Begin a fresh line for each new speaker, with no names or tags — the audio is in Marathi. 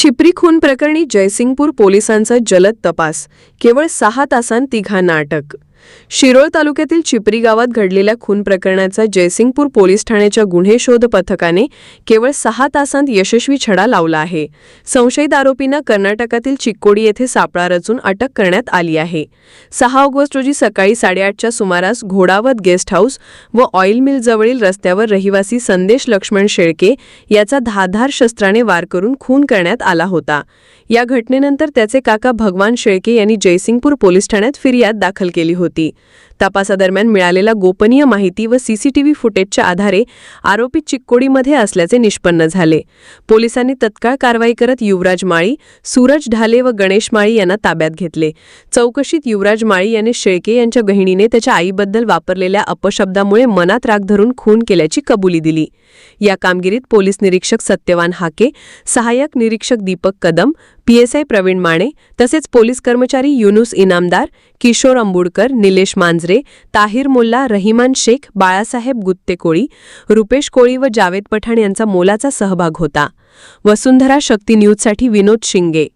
छिपरी खून प्रकरणी जयसिंगपूर पोलिसांचा जलद तपास केवळ सहा तासांत तिघांना अटक शिरोळ तालुक्यातील चिपरी गावात घडलेल्या खून प्रकरणाचा जयसिंगपूर पोलीस ठाण्याच्या गुन्हे शोध पथकाने केवळ सहा तासांत यशस्वी छडा लावला आहे. संशयित आरोपींना कर्नाटकातील चिक्कोडी येथे सापळा रचून अटक करण्यात आली आहे. सहा ऑगस्ट रोजी सकाळी साडेआठच्या सुमारास घोडावत गेस्ट हाऊस व ऑइल मिल जवळील रस्त्यावर रहिवासी संदेश लक्ष्मण शेळके याचा धाधार शस्त्राने वार करून खून करण्यात आला होता. या घटनेनंतर त्याचे काका भगवान शेळके यांनी जयसिंगपूर पोलीस ठाण्यात फिर्याद दाखल केली होती. होती. तपासादरम्यान मिळालेल्या गोपनीय माहिती व सीसीटीव्ही फुटेजच्या आधारे आरोपी चिक्कोडीमध्ये असल्याचे निष्पन्न झाले. पोलिसांनी तत्काळ कारवाई करत युवराज माळी सूरज ढाले व गणेश माळी यांना ताब्यात घेतले. चौकशीत युवराज माळी यांनी शेळके यांच्या गहिणीने त्याच्या आईबद्दल वापरलेल्या अपशब्दामुळे मनात राग धरून खून केल्याची कबुली दिली. या कामगिरीत पोलीस निरीक्षक सत्यवान हाके सहाय्यक निरीक्षक दीपक कदम पीएसआय प्रवीण माने तसेच पोलीस कर्मचारी युनुस इनामदार किशोर अंबुडकर निलेश मांजरे म्हात्रे ताहिर मोल्ला रहिमान शेख बाळासाहेब गुत्ते कोळी रुपेश कोळी व जावेद पठाण यांचा मोलाचा सहभाग होता. वसुंधरा शक्ती न्यूजसाठी विनोद शिंगे.